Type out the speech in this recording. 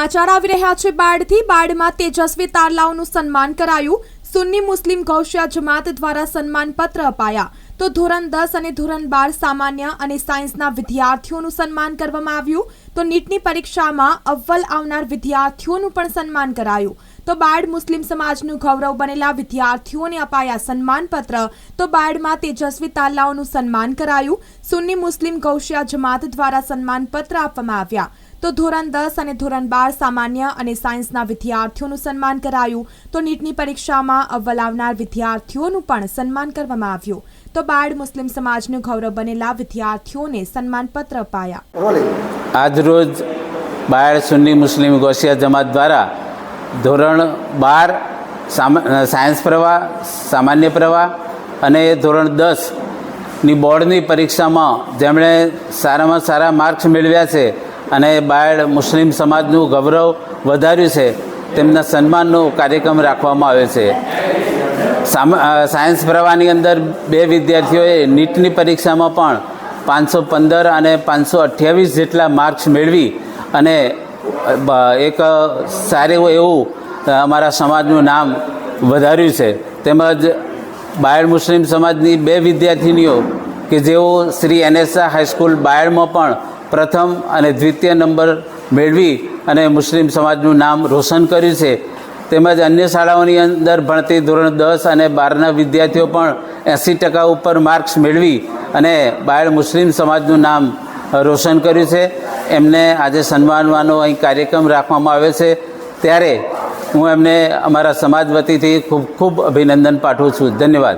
સમાચાર આવી રહ્યા છે. બાળથી બાળમાં તેજસ્વી તારલાઓનું સન્માન કરાયું. સુન્ની મુસ્લિમ ગૌશિયા જમાત દ્વારા સન્માનપત્ર અપાયા. તો ધોરણ દસ અને ધોરણ બાર સામાન્ય અને સાયન્સના વિદ્યાર્થીઓનું સન્માન કરવામાં આવ્યું. તો નીટની પરીક્ષામાં અવ્વલ આવનાર વિદ્યાર્થીઓનું પણ સન્માન કરાયું. તો બાળ મુસ્લિમ સમાજનું ગૌરવ બનેલા વિદ્યાર્થીઓને અપાયા સન્માનપત્ર. તો બાળમાં તેજસ્વી તાલાઓનું સન્માન કરાયું. સુન્ની મુસ્લિમ ગૌશિયા જમાત દ્વારા સન્માનપત્ર આપવામાં આવ્યા. તો ધોરણ દસ અને ધોરણ બાર સામાન્ય અને સાયન્સના વિદ્યાર્થીઓનું સન્માન કરાયું. તો નીટની પરીક્ષામાં અવ્વલ આવનાર વિદ્યાર્થીઓનું પણ સન્માન કરવામાં આવ્યું. તો બાળ મુસ્લિમ સમાજનું ગૌરવ બનેલા વિદ્યાર્થીઓને સન્માનપત્ર અપાયા. આજરોજ બાળ સુન્ની મુસ્લિમ ગોસિયા જમાત દ્વારા ધોરણ બાર સાયન્સ પ્રવાહ સામાન્ય પ્રવાહ અને ધોરણ દસની બોર્ડની પરીક્ષામાં જેમણે સારામાં સારા માર્ક્સ મેળવ્યા છે અને બાયડ મુસ્લિમ સમાજનું ગૌરવ વધાર્યું છે. તેમના સન્માનનો કાર્યક્રમ રાખવામાં આવ્યો છે. સાયન્સ પ્રવાહની અંદર બે વિદ્યાર્થીઓએ નીટની પરીક્ષામાં પણ પાંચસો પંદર અને પાંચસો અઠ્યાવીસ જેટલા માર્ક્સ મેળવી અને એક સારું એવું અમારા સમાજનું નામ વધાર્યું છે. તેમજ બાયડ મુસ્લિમ સમાજની બે વિદ્યાર્થીનીઓ કે જેઓ શ્રી એનએસઆ હાઈસ્કૂલ બાયડમાં પણ પ્રથમ અને દ્વિતીય નંબર મેળવી અને મુસ્લિમ સમાજનું નામ રોશન કર્યું છે. તેમજ અન્ય શાળાઓની અંદર ભણતી ધોરણ દસ અને બારના વિદ્યાર્થીઓ પણ એંસી ટકા ઉપર માર્ક્સ મેળવી અને બાયડ મુસ્લિમ સમાજનું નામ રોશન કર્યું છે. એમને આજે સન્માનવાનો અહીં કાર્યક્રમ રાખવામાં આવ્યો છે. ત્યારે હું એમને અમારા સમાજ વતીથી ખૂબ ખૂબ અભિનંદન પાઠવું છું. ધન્યવાદ.